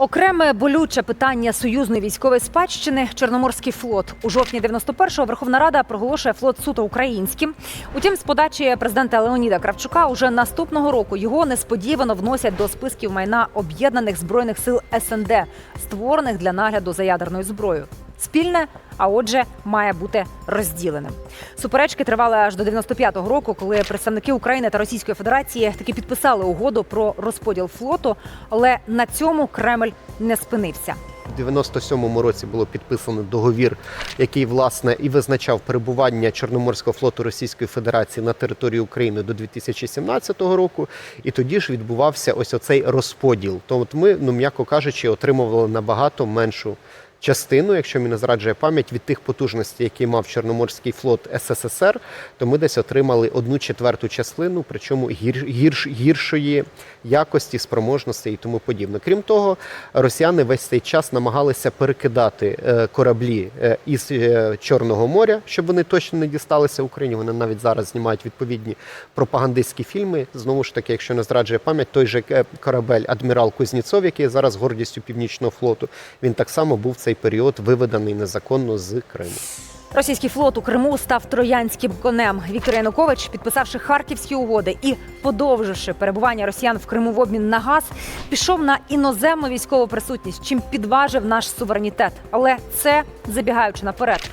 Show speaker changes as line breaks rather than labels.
Окреме болюче питання союзної військової спадщини Чорноморський флот. У жовтні 91-го Верховна Рада проголошує флот суто українським. Утім, з подачі президента Леоніда Кравчука уже наступного року його несподівано вносять до списків майна об'єднаних збройних сил СНД, створених для нагляду за ядерною зброєю. Спільне, а отже, має бути розділеним. Суперечки тривали аж до 95-го року, коли представники України та Російської Федерації таки підписали угоду про розподіл флоту. Але на цьому Кремль не спинився.
У 97-му році було підписано договір, який власне і визначав перебування Чорноморського флоту Російської Федерації на території України до 2017 року. І тоді ж відбувався ось оцей розподіл. То от ми, ну м'яко кажучи, отримували набагато меншу. Частину, якщо мені не зраджує пам'ять, від тих потужностей, які мав Чорноморський флот СССР, то ми десь отримали одну четверту частину, причому гір, гірш, гіршої якості, спроможності і тому подібне. Крім того, росіяни весь цей час намагалися перекидати е, кораблі е, із е, Чорного моря, щоб вони точно не дісталися Україні. Вони навіть зараз знімають відповідні пропагандистські фільми. Знову ж таки, якщо не зраджує пам'ять, той же корабель Адмірал Кузнєцов, який зараз гордістю північного флоту, він так само був цей період виведений незаконно з Криму.
Російський флот у Криму став троянським конем. Віктор Янукович, підписавши харківські угоди і подовживши перебування росіян в Криму в обмін на газ, пішов на іноземну військову присутність, чим підважив наш суверенітет. Але це забігаючи наперед.